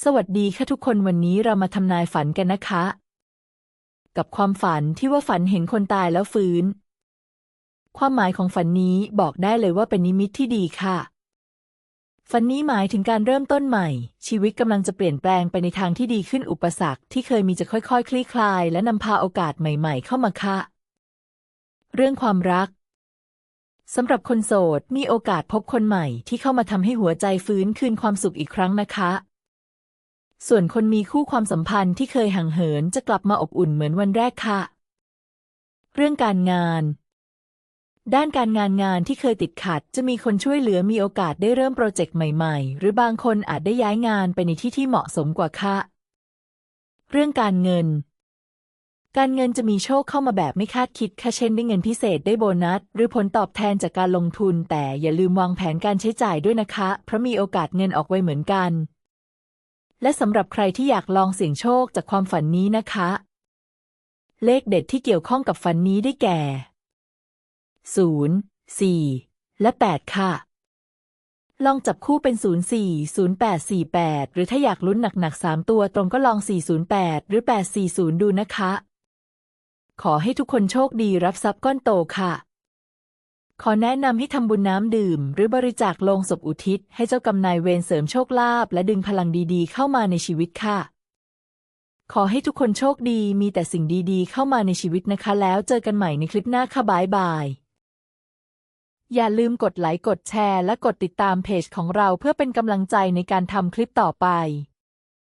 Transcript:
สวัสดีค่ะทุกคนวันนี้เรามาทำนายฝันกันนะคะ กับความฝันที่ว่าฝันเห็นคนตายแล้วฟื้น ความหมายของฝันนี้บอกได้เลยว่าเป็นนิมิตที่ดีค่ะ ฝันนี้หมายถึงการเริ่มต้นใหม่ ชีวิตกำลังจะเปลี่ยนแปลงไปในทางที่ดีขึ้นอุปสรรคที่เคยมีจะค่อยๆคลี่คลาย และนำพาโอกาสใหม่ ๆ เข้ามาค่ะ เรื่องความรักสำหรับคนโสดมีโอกาสพบคนใหม่ที่เข้ามาทำให้หัวใจฟื้นคืนความสุขอีกครั้งนะคะ ส่วนคนมีคู่ความสัมพันธ์ที่เคยห่างเหินจะกลับมาอบอุ่นเหมือนวันแรกค่ะ เรื่องการงาน ด้านการงานงานที่เคยติดขัด จะมีคนช่วยเหลือมีโอกาสได้เริ่มโปรเจกต์ใหม่ๆ หรือบางคนอาจได้ย้ายงานไปในที่ที่เหมาะสมกว่าค่ะ เรื่องการเงิน การเงินจะมีโชคเข้ามาแบบไม่คาดคิดค่ะเช่นได้เงินพิเศษได้โบนัส หรือผลตอบแทนจากการลงทุน แต่อย่าลืมวางแผนการใช้จ่ายด้วยนะคะ เพราะมีโอกาสเงินออกไวเหมือนกัน และสำหรับใครที่อยากลองเสี่ยงโชคจากความฝันนี้นะคะ เลขเด็ดที่เกี่ยวข้องกับฝันนี้ได้แก่ 0 4 และ 8 ค่ะ ลองจับคู่เป็น 04 08 48 หรือถ้าอยากลุ้นหนักๆ 3 ตัวตรงก็ลอง 408 หรือ 840 ดูนะคะ ขอให้ทุกคนโชคดีรับทรัพย์ก้อนโตค่ะ ขอแนะนำให้ทำบุญน้ำดื่ม หรือบริจาคลงศพอุทิศ ให้เจ้ากรรมนายเวรเสริมโชคลาภและดึงพลังดีๆ เข้ามาในชีวิตค่ะ ขอให้ทุกคนโชคดีมีแต่สิ่งดีๆ เข้ามาในชีวิตนะคะ แล้วเจอกันใหม่ในคลิปหน้าค่ะบายบายอย่าลืมกดไลค์กดแชร์และกดติดตามเพจของเราเพื่อเป็นกำลังใจในการทำคลิปต่อไป